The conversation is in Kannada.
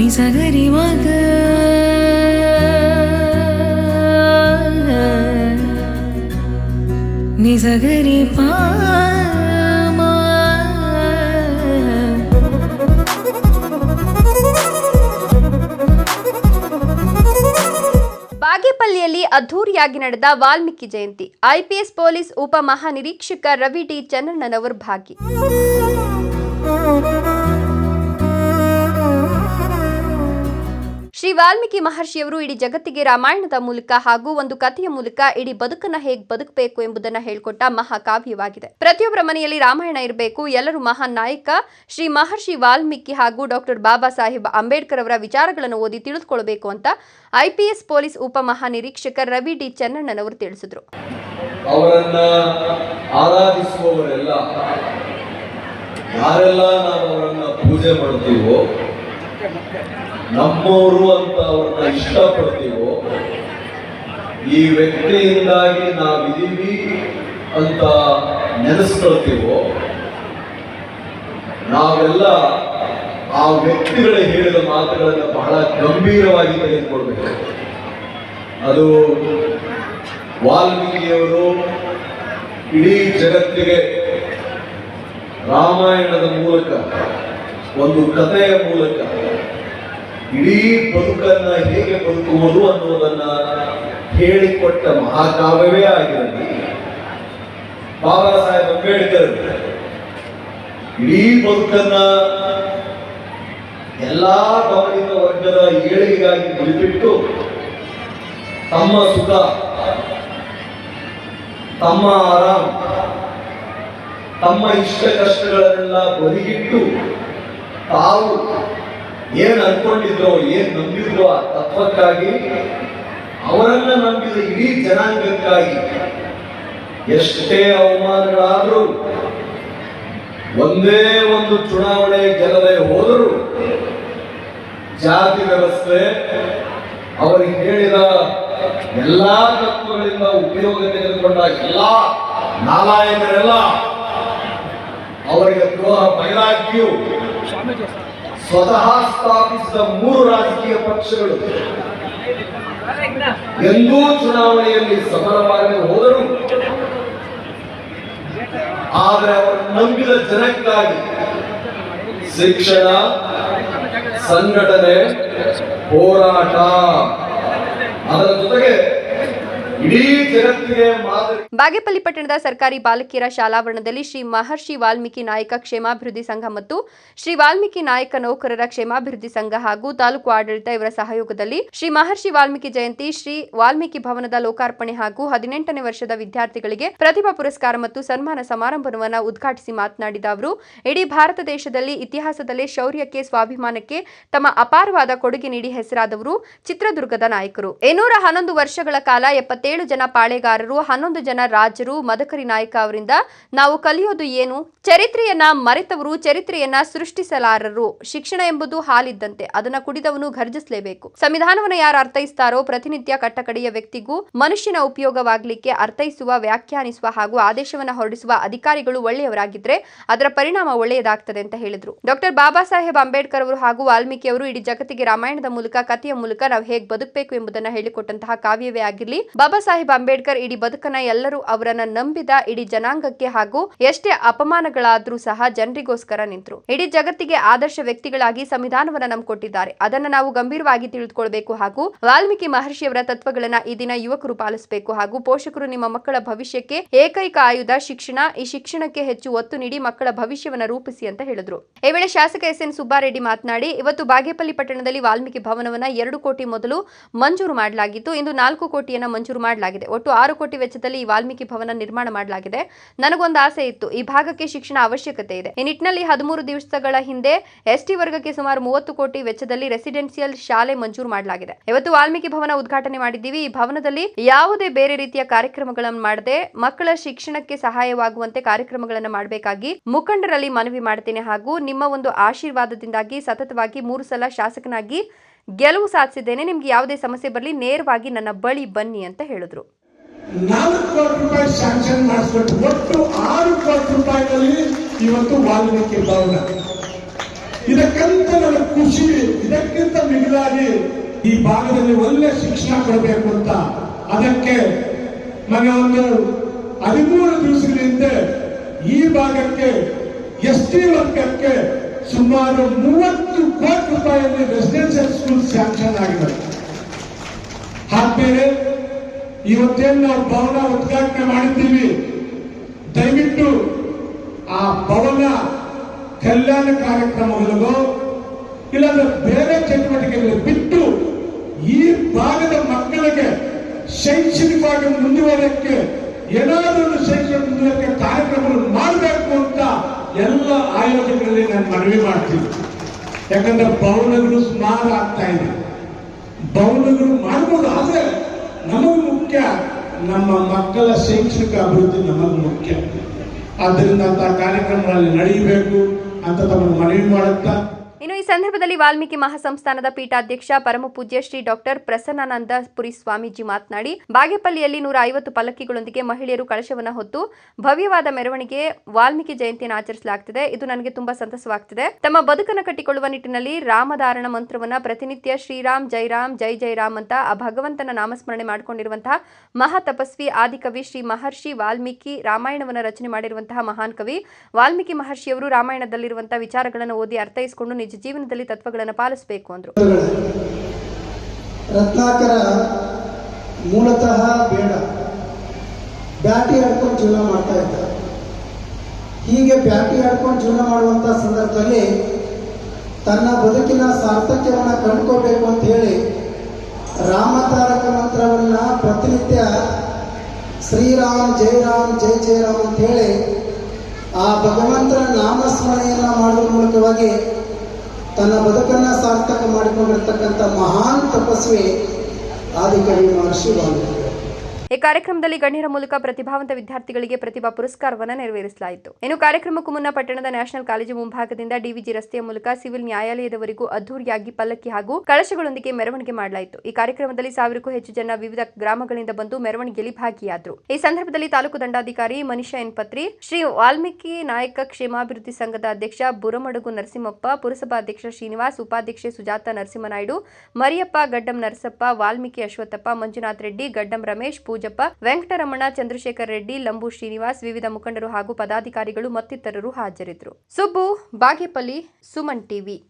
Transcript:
ನಿಸಗರಿ ಮಗ ನಿಸಗರಿ ಬಾಗೇಪಲ್ಲಿಯಲ್ಲಿ ಅದ್ಧೂರಿಯಾಗಿ ನಡೆದ ವಾಲ್ಮೀಕಿ ಜಯಂತಿ. ಐಪಿಎಸ್ ಪೊಲೀಸ್ ಉಪ ಮಹಾನಿರೀಕ್ಷಕ ರವಿ ಡಿ ಚನ್ನಣ್ಣನವರ್ ಭಾಗಿ ಶ್ರೀ ವಾಲ್ಮೀಕಿ ಮಹರ್ಷಿಯವರು ಇಡೀ ಜಗತ್ತಿಗೆ ರಾಮಾಯಣದ ಮೂಲಕ ಹಾಗೂ ಒಂದು ಕಥೆಯ ಮೂಲಕ ಇಡೀ ಬದುಕನ್ನ ಹೇಗೆ ಬದುಕಬೇಕು ಎಂಬುದನ್ನ ಹೇಳಿಕೊಟ್ಟ ಮಹಾಕಾವ್ಯವಾಗಿದೆ. ಪ್ರತಿಯೊಬ್ಬರ ಮನೆಯಲ್ಲಿ ರಾಮಾಯಣ ಇರಬೇಕು, ಎಲ್ಲರೂ ಮಹಾನ್ ನಾಯಕ. ಶ್ರೀ ಮಹರ್ಷಿ ವಾಲ್ಮೀಕಿ ಹಾಗೂ ಡಾಕ್ಟರ್ ಬಾಬಾ ಸಾಹೇಬ್ ಅಂಬೇಡ್ಕರ್ ಅವರ ವಿಚಾರಗಳನ್ನು ಓದಿ ತಿಳಿದುಕೊಳ್ಳಬೇಕು ಅಂತ ಐಪಿಎಸ್ ಪೊಲೀಸ್ ಉಪ ಮಹಾನಿರೀಕ್ಷಕ ರವಿ ಡಿ ಚನ್ನಣ್ಣನವರು ತಿಳಿಸಿದರು. ಯಾರೆಲ್ಲ ನಾವು ಅವರನ್ನ ಪೂಜೆ ಮಾಡ್ತೀವೋ ನಮ್ಮವರು ಅಂತ ಅವ್ರನ್ನ ಇಷ್ಟಪಡ್ತೀವೋ, ಈ ವ್ಯಕ್ತಿಯಿಂದಾಗಿ ನಾವಿದ್ದೀವಿ ಅಂತ ನೆನೆಸ್ಕೊಳ್ತೀವೋ, ನಾವೆಲ್ಲ ಆ ವ್ಯಕ್ತಿಗಳ ಹೇಳಿದ ಮಾತುಗಳನ್ನು ಬಹಳ ಗಂಭೀರವಾಗಿ ತೆಗೆದುಕೊಳ್ಬೇಕು. ಅದು ವಾಲ್ಮೀಕಿಯವರು ಇಡೀ ಜಗತ್ತಿಗೆ ರಾಮಾಯಣದ ಮೂಲಕ, ಒಂದು ಕಥೆಯ ಮೂಲಕ ಇಡೀ ಬದುಕನ್ನ ಹೇಗೆ ಬದುಕುವುದು ಅನ್ನುವುದನ್ನ ಹೇಳಿಕೊಟ್ಟ ಮಹಾಕಾವ್ಯವೇ ಆಗಿರಲಿ. ಬಾಬಾ ಸಾಹೇಬ್ ಅಂಬೇಡ್ಕರ್ ಇಡೀ ಬದುಕನ್ನ ಎಲ್ಲಾ ಗಮನಿತ ವರ್ಗದ ಏಳಿಗೆಗಾಗಿ ಗುರಿಬಿಟ್ಟು ತಮ್ಮ ಸುಖ, ತಮ್ಮ ಆರಾಮ್, ತಮ್ಮ ಇಷ್ಟ ಕಷ್ಟಗಳನ್ನೆಲ್ಲ ಬದಿಗಿಟ್ಟು ತಾವು ಏನ್ ಅನ್ಕೊಂಡಿದ್ರೋ, ಏನ್ ನಂಬಿದ್ರೋ ಆ ತತ್ವಕ್ಕಾಗಿ ಅವರನ್ನ ನಂಬಿದ ಇಡೀ ಜನಾಂಗಕ್ಕಾಗಿ ಎಷ್ಟೇ ಅವಮಾನಗಳಾದರೂ ಒಂದೇ ಒಂದು ಚುನಾವಣೆ ಗೆಲ್ಲದೆ ಹೋದರೂ ಜಾತಿ ವ್ಯವಸ್ಥೆ ಅವರಿಗೆ ಹೇಳಿದ ಎಲ್ಲಾ ತತ್ವಗಳಿಂದ ಉಪಯೋಗ ತೆಗೆದುಕೊಂಡ ಎಲ್ಲ ನಾಲಾಯಕರೆಲ್ಲ ಅವರಿಗೆ ದ್ರೋಹ ಬಯಲಾಗಿಯೂ ಸ್ವತಃ ಸ್ಥಾಪಿಸಿದ ಮೂರು ರಾಜಕೀಯ ಪಕ್ಷಗಳು. ಎಂದೂ ಚುನಾವಣೆಯಲ್ಲಿ ಸಫಲವಾಗದೆ ಹೋದರು. ಆದರೆ ಅವರು ನಂಬಿದ ಜನಕ್ಕಾಗಿ ಶಿಕ್ಷಣ, ಸಂಘಟನೆ, ಹೋರಾಟ, ಅದರ ಜೊತೆಗೆ ಬಾಗೇಪಲ್ಲಿ ಪಟ್ಟಣದ ಸರ್ಕಾರಿ ಬಾಲಕಿಯರ ಶಾಲಾವರಣದಲ್ಲಿ ಶ್ರೀ ಮಹರ್ಷಿ ವಾಲ್ಮೀಕಿ ನಾಯಕ ಕ್ಷೇಮಾಭಿವೃದ್ಧಿ ಸಂಘ ಮತ್ತು ಶ್ರೀ ವಾಲ್ಮೀಕಿ ನಾಯಕ ನೌಕರರ ಕ್ಷೇಮಾಭಿವೃದ್ಧಿ ಸಂಘ ಹಾಗೂ ತಾಲೂಕು ಆಡಳಿತ ಇವರ ಸಹಯೋಗದಲ್ಲಿ ಶ್ರೀ ಮಹರ್ಷಿ ವಾಲ್ಮೀಕಿ ಜಯಂತಿ, ಶ್ರೀ ವಾಲ್ಮೀಕಿ ಭವನದ ಲೋಕಾರ್ಪಣೆ ಹಾಗೂ ಹದಿನೆಂಟನೇ ವರ್ಷದ ವಿದ್ಯಾರ್ಥಿಗಳಿಗೆ ಪ್ರತಿಭಾ ಪುರಸ್ಕಾರ ಮತ್ತು ಸನ್ಮಾನ ಸಮಾರಂಭವನ್ನು ಉದ್ಘಾಟಿಸಿ ಮಾತನಾಡಿದ ಅವರು, ಇಡೀ ಭಾರತ ದೇಶದಲ್ಲಿ ಇತಿಹಾಸದಲ್ಲೇ ಶೌರ್ಯಕ್ಕೆ ಸ್ವಾಭಿಮಾನಕ್ಕೆ ತಮ್ಮ ಅಪಾರವಾದ ಕೊಡುಗೆ ನೀಡಿ ಹೆಸರಾದವರು ಚಿತ್ರದುರ್ಗದ ನಾಯಕರು. ಇನ್ನೂರ ಹನ್ನೊಂದು ವರ್ಷಗಳ ಕಾಲ ಎಪ್ಪತ್ತೇಳು ಜನ ಪಾಳೆಗಾರರು, ಹನ್ನೊಂದು ಜನ ರಾಜರು, ಮದಕರಿ ನಾಯಕ ಅವರಿಂದ ನಾವು ಕಲಿಯೋದು ಏನು? ಚರಿತ್ರೆಯನ್ನ ಮರೆತವರು ಚರಿತ್ರೆಯನ್ನ ಸೃಷ್ಟಿಸಲಾರರು. ಶಿಕ್ಷಣ ಎಂಬುದು ಹಾಲಿದ್ದಂತೆ ಅದನ್ನ ಕುಡಿದವನು ಘರ್ಜಿಸಲೇಬೇಕು. ಸಂವಿಧಾನವನ್ನು ಯಾರು ಅರ್ಥೈಸ್ತಾರೋ, ಪ್ರತಿನಿತ್ಯ ಕಟ್ಟಕಡೆಯ ವ್ಯಕ್ತಿಗೂ ಮನುಷ್ಯನ ಉಪಯೋಗವಾಗಲಿಕ್ಕೆ ಅರ್ಥೈಸುವ, ವ್ಯಾಖ್ಯಾನಿಸುವ ಹಾಗೂ ಆದೇಶವನ್ನ ಹೊರಡಿಸುವ ಅಧಿಕಾರಿಗಳು ಒಳ್ಳೆಯವರಾಗಿದ್ರೆ ಅದರ ಪರಿಣಾಮ ಒಳ್ಳೆಯದಾಗ್ತದೆ ಅಂತ ಹೇಳಿದ್ರು. ಡಾಕ್ಟರ್ ಬಾಬಾ ಸಾಹೇಬ್ ಅಂಬೇಡ್ಕರ್ ಅವರು ಹಾಗೂ ವಾಲ್ಮೀಕಿ ಅವರು ಇಡೀ ಜಗತ್ತಿಗೆ ರಾಮಾಯಣದ ಮೂಲಕ, ಕಥೆಯ ಮೂಲಕ ನಾವು ಹೇಗೆ ಬದುಕಬೇಕು ಎಂಬುದನ್ನ ಹೇಳಿಕೊಟ್ಟಂತಹ ಕಾವ್ಯವೇ ಆಗಿರಲಿ. ಬಾಬಾ ಸಾಹೇಬ್ ಅಂಬೇಡ್ಕರ್ ಇಡೀ ಬದುಕನ್ನ ಎಲ್ಲರೂ ಅವರನ್ನ ನಂಬಿದ ಇಡೀ ಜನಾಂಗಕ್ಕೆ ಹಾಗೂ ಎಷ್ಟೇ ಅಪಮಾನಗಳಾದ್ರೂ ಸಹ ಜನರಿಗೋಸ್ಕರ ನಿಂತರು. ಇಡೀ ಜಗತ್ತಿಗೆ ಆದರ್ಶ ವ್ಯಕ್ತಿಗಳಾಗಿ ಸಂವಿಧಾನವನ್ನ ನಂಬಿಕೊಟ್ಟಿದ್ದಾರೆ ಕೊಟ್ಟಿದ್ದಾರೆ ಅದನ್ನ ನಾವು ಗಂಭೀರವಾಗಿ ತಿಳಿದುಕೊಳ್ಬೇಕು ಹಾಗೂ ವಾಲ್ಮೀಕಿ ಮಹರ್ಷಿಯವರ ತತ್ವಗಳನ್ನ ಈ ದಿನ ಯುವಕರು ಪಾಲಿಸಬೇಕು ಹಾಗೂ ಪೋಷಕರು ನಿಮ್ಮ ಮಕ್ಕಳ ಭವಿಷ್ಯಕ್ಕೆ ಏಕೈಕ ಆಯುಧ ಶಿಕ್ಷಣ, ಈ ಶಿಕ್ಷಣಕ್ಕೆ ಹೆಚ್ಚು ಒತ್ತು ನೀಡಿ ಮಕ್ಕಳ ಭವಿಷ್ಯವನ್ನ ರೂಪಿಸಿ ಅಂತ ಹೇಳಿದ್ರು. ಈ ವೇಳೆ ಶಾಸಕ ಎಸ್ ಎನ್ ಸುಬ್ಬಾರೆಡ್ಡಿ ಮಾತನಾಡಿ, ಇವತ್ತು ಬಾಗೇಪಲ್ಲಿ ಪಟ್ಟಣದಲ್ಲಿ ವಾಲ್ಮೀಕಿ ಭವನವನ್ನ ಎರಡು ಕೋಟಿ ಮೊದಲು ಮಂಜೂರು ಮಾಡಲಾಗಿತ್ತು. ಇಂದು ನಾಲ್ಕು ಕೋಟಿಯನ್ನ ಮಂಜೂರು ಮಾಡಲಾಗಿದೆ. ಒಟ್ಟು ಆರು ಕೋಟಿ ವೆಚ್ಚದಲ್ಲಿ ಈ ವಾಲ್ಮೀಕಿ ಭವನ ನಿರ್ಮಾಣ ಮಾಡಲಾಗಿದೆ. ನನಗೊಂದು ಆಸೆ ಇತ್ತು. ಈ ಭಾಗಕ್ಕೆ ಶಿಕ್ಷಣ ಅವಶ್ಯಕತೆ ಇದೆ. ಈ ನಿಟ್ಟಿನಲ್ಲಿ ಹದಿಮೂರು ದಿವಸಗಳ ಹಿಂದೆ ಎಸ್ಟಿ ವರ್ಗಕ್ಕೆ ಸುಮಾರು ಮೂವತ್ತು ಕೋಟಿ ವೆಚ್ಚದಲ್ಲಿ ರೆಸಿಡೆನ್ಸಿಯಲ್ ಶಾಲೆ ಮಂಜೂರು ಮಾಡಲಾಗಿದೆ. ಇವತ್ತು ವಾಲ್ಮೀಕಿ ಭವನ ಉದ್ಘಾಟನೆ ಮಾಡಿದ್ದೀವಿ, ಈ ಭವನದಲ್ಲಿ ಯಾವುದೇ ಬೇರೆ ರೀತಿಯ ಕಾರ್ಯಕ್ರಮಗಳನ್ನು ಮಾಡದೆ ಮಕ್ಕಳ ಶಿಕ್ಷಣಕ್ಕೆ ಸಹಾಯವಾಗುವಂತೆ ಕಾರ್ಯಕ್ರಮಗಳನ್ನು ಮಾಡಬೇಕಾಗಿ ಮುಖಂಡರಲ್ಲಿ ಮನವಿ ಮಾಡ್ತೇನೆ ಹಾಗೂ ನಿಮ್ಮ ಒಂದು ಆಶೀರ್ವಾದದಿಂದಾಗಿ ಸತತವಾಗಿ ಮೂರು ಸಲ ಶಾಸಕನಾಗಿ ಗೆಲುವು ಸಾಧಿಸಿದ್ದೇನೆ, ನಿಮ್ಗೆ ಯಾವುದೇ ಸಮಸ್ಯೆ ಬರಲಿ, ನೇರವಾಗಿ ನನ್ನ ಬಳಿ ಬನ್ನಿ ಅಂತ ಹೇಳಿದ್ರು. ನಾಲ್ಕು ಕೋಟಿ ರೂಪಾಯಿ ಸ್ಯಾಂಕ್ಷನ್ ಮಾಡಿಸ್ಬಿಟ್ಟು ಒಟ್ಟು ಆರು ಕೋಟಿ ರೂಪಾಯಿನಲ್ಲಿ ಇವತ್ತು ವಾಲ್ಮೀಕಿ ಭವನ. ಇದಕ್ಕಂತ ನನ್ನ ಖುಷಿ, ಇದಕ್ಕಿಂತ ಮಿಗಿಲಾಗಿ ಈ ಭಾಗದಲ್ಲಿ ಒಳ್ಳೆ ಶಿಕ್ಷಣ ಕೊಡಬೇಕು ಅಂತ ಅದಕ್ಕೆ ಮೊನ್ನೆ ಒಂದು ಹದಿಮೂರು ದಿವಸಗಳ ಹಿಂದೆ ಈ ಭಾಗಕ್ಕೆ ಎಸ್ ಟಿ ವರ್ಗಕ್ಕೆ ಸುಮಾರು ಮೂವತ್ತು ಕೋಟಿ ರೂಪಾಯಿಯಲ್ಲಿ ರೆಸಿಡೆನ್ಷಿಯಲ್ ಸ್ಕೂಲ್ ಸ್ಯಾಂಕ್ಷನ್ ಆಗಿದೆ ಆದ್ಮೇಲೆ ಇವತ್ತೇನು ನಾವು ಭವನ ಉದ್ಘಾಟನೆ ಮಾಡಿದ್ದೀವಿ, ದಯವಿಟ್ಟು ಆ ಭವನ ಕಲ್ಯಾಣ ಕಾರ್ಯಕ್ರಮಗಳಿಗೋ, ಇಲ್ಲಾಂದ್ರೆ ಬೇರೆ ಚಟುವಟಿಕೆಗಳು ಬಿಟ್ಟು ಈ ಭಾಗದ ಮಕ್ಕಳಿಗೆ ಶೈಕ್ಷಣಿಕವಾಗಿ ಮುಂದುವರಿಯಕ್ಕೆ ಏನಾದರೂ ಶೈಕ್ಷಣಿಕ ಮುಂದುವರಿಕೆ ಕಾರ್ಯಕ್ರಮಗಳು ಮಾಡಬೇಕು ಅಂತ ಎಲ್ಲ ಆಯೋಜಕರಲ್ಲಿ ನಾನು ಮನವಿ ಮಾಡ್ತೀನಿ. ಯಾಕಂದ್ರೆ ಭವನಗಳು ಸುಮಾರು ಆಗ್ತಾ ಇದೆ. ಭವನಗಳು ಮಾಡ್ಬೋದು, ಆದರೆ ನಮಗೆ ಮುಖ್ಯ, ನಮ್ಮ ಮಕ್ಕಳ ಶೈಕ್ಷಣಿಕ ಅಭಿವೃದ್ಧಿ ನಮಗೆ ಮುಖ್ಯ. ಆದ್ದರಿಂದ ಅಂತ ಕಾರ್ಯಕ್ರಮಗಳಲ್ಲಿ ನಡೆಯಬೇಕು ಅಂತ ತಮ್ಮ ಮನವಿ ಮಾಡುತ್ತಾ ಸಂದರ್ಭದಲ್ಲಿ ವಾಲ್ಮೀಕಿ ಮಹಾಸಂಸ್ಥಾನದ ಪೀಠಾಧ್ಯಕ್ಷ ಪರಮಪೂಜ್ಯ ಶ್ರೀ ಡಾಕ್ಟರ್ ಪ್ರಸನ್ನಾನಂದ ಪುರಿ ಸ್ವಾಮೀಜಿ ಮಾತನಾಡಿ, ಬಾಗೇಪಲ್ಲಿಯಲ್ಲಿ ನೂರ ಐವತ್ತು ಪಲ್ಲಕ್ಕಿಗಳೊಂದಿಗೆ ಮಹಿಳೆಯರು ಕಳಶವನ್ನು ಹೊತ್ತು ಭವ್ಯವಾದ ಮೆರವಣಿಗೆ ವಾಲ್ಮೀಕಿ ಜಯಂತಿಯನ್ನು ಆಚರಿಸಲಾಗುತ್ತಿದೆ ಇದು ನನಗೆ ತುಂಬಾ ಸಂತಸವಾಗ್ತಿದೆ. ತಮ್ಮ ಬದುಕನ್ನು ಕಟ್ಟಿಕೊಳ್ಳುವ ನಿಟ್ಟಿನಲ್ಲಿ ರಾಮಧಾರಣ ಮಂತ್ರವನ್ನ ಪ್ರತಿನಿತ್ಯ ಶ್ರೀರಾಮ್ ಜೈರಾಮ್ ಜೈ ಜೈರಾಮ್ ಅಂತ ಆ ಭಗವಂತನ ನಾಮಸ್ಮರಣೆ ಮಾಡಿಕೊಂಡಿರುವಂತಹ ಮಹಾ ತಪಸ್ವಿ ಆದಿಕವಿ ಶ್ರೀ ಮಹರ್ಷಿ ವಾಲ್ಮೀಕಿ ರಾಮಾಯಣವನ್ನು ರಚನೆ ಮಾಡಿರುವಂತಹ ಮಹಾನ್ ಕವಿ ವಾಲ್ಮೀಕಿ ಮಹರ್ಷಿಯವರು ರಾಮಾಯಣದಲ್ಲಿರುವಂತಹ ವಿಚಾರಗಳನ್ನು ಓದಿ ಅರ್ಥೈಸಿಕೊಂಡು ನಿಜ ಜೀವನದಲ್ಲಿ ತತ್ವಗಳನ್ನು ಪಾಲಿಸಬೇಕು ಅಂದ್ರು. ರತ್ನಾಕರ ಮೂಲತಃ ಬೇಡ. ಬ್ಯಾಟಿ ಆಡ್ಕೊಂಡು ಜೀವನ ಮಾಡ್ತಾ ಇದ್ದ. ಹೀಗೆ ಬ್ಯಾಟಿ ಆಡ್ಕೊಂಡು ಜೀವನ ಮಾಡುವಂಥ ಸಂದರ್ಭದಲ್ಲಿ ತನ್ನ ಬದುಕಿನ ಸಾರ್ಥಕ್ಯವನ್ನು ಕಂಡುಕೋಬೇಕು ಅಂತ ಹೇಳಿ ರಾಮತಾರಕ ಮಂತ್ರವನ್ನ ಪ್ರತಿನಿತ್ಯ ಶ್ರೀರಾಮ್, ಜೈ ರಾಮ್, ಜೈ ಜೈ ರಾಮ್ ಅಂತ ಹೇಳಿ ಆ ಭಗವಂತನ ನಾಮಸ್ಮರಣೆಯನ್ನ ಮಾಡುವ ಮೂಲಕವಾಗಿ ತನ್ನ ಬದುಕನ್ನ ಸಾರ್ಥಕ ಮಾಡಿಕೊಂಡಿರ್ತಕ್ಕಂಥ ಮಹಾನ್ ತಪಸ್ವಿ ಆದಿಕವಿ ಮಹರ್ಷಿ ವಾಲ್ಮೀಕಿ ಈ ಕಾರ್ಯಕ್ರಮದಲ್ಲಿ ಗಣ್ಯರ ಮೂಲಕ ಪ್ರತಿಭಾವಂತ ವಿದ್ಯಾರ್ಥಿಗಳಿಗೆ ಪ್ರತಿಭಾ ಪುರಸ್ಕಾರವನ್ನು ನೆರವೇರಿಸಲಾಯಿತು. ಇನ್ನು ಕಾರ್ಯಕ್ರಮಕ್ಕೂ ಮುನ್ನ ಪಟ್ಟಣದ ನ್ಯಾಷನಲ್ ಕಾಲೇಜು ಮುಂಭಾಗದಿಂದ ಡಿವಿಜಿ ರಸ್ತೆಯ ಮೂಲಕ ಸಿವಿಲ್ ನ್ಯಾಯಾಲಯದವರೆಗೂ ಅದ್ದೂರಿಯಾಗಿ ಪಲ್ಲಕ್ಕಿ ಹಾಗೂ ಕಳಶಗಳೊಂದಿಗೆ ಮೆರವಣಿಗೆ ಮಾಡಲಾಯಿತು. ಈ ಕಾರ್ಯಕ್ರಮದಲ್ಲಿ ಸಾವಿರಕ್ಕೂ ಹೆಚ್ಚು ಜನ ವಿವಿಧ ಗ್ರಾಮಗಳಿಂದ ಬಂದು ಮೆರವಣಿಗೆಯಲ್ಲಿ ಭಾಗಿಯಾದರು. ಈ ಸಂದರ್ಭದಲ್ಲಿ ತಾಲೂಕು ದಂಡಾಧಿಕಾರಿ ಮನಿಷಾ ಎನ್ ಪತ್ರಿ, ಶ್ರೀ ವಾಲ್ಮೀಕಿ ನಾಯಕ ಕ್ಷೇಮಾಭಿವೃದ್ಧಿ ಸಂಘದ ಅಧ್ಯಕ್ಷ ಬುರಮಡುಗು ನರಸಿಂಹಪ್ಪ ಪುರಸಭಾಧ್ಯಕ್ಷ ಶ್ರೀನಿವಾಸ್, ಉಪಾಧ್ಯಕ್ಷೆ ಸುಜಾತ ನರಸಿಂಹನಾಯ್ಡು, ಮರಿಯಪ್ಪ ಗಡ್ಡಂ ನರಸಪ್ಪ, ವಾಲ್ಮೀಕಿ ಅಶ್ವತ್ಥಪ್ಪ, ಮಂಜುನಾಥ್ ರೆಡ್ಡಿ, ಗಡ್ಡಂ ರಮೇಶ್ ಪೂಜಪ್ಪ, ವೆಂಕಟರಮಣ, ಚಂದ್ರಶೇಖರ್ ರೆಡ್ಡಿ, ಲಂಬು ಶ್ರೀನಿವಾಸ್, ವಿವಿಧ ಮುಖಂಡರು ಹಾಗೂ ಪದಾಧಿಕಾರಿಗಳು ಮತ್ತಿತರರು ಹಾಜರಿದ್ದರು. ಸುಬ್ಬು, ಬಾಗೇಪಲ್ಲಿ, ಸುಮನ್ ಟಿವಿ.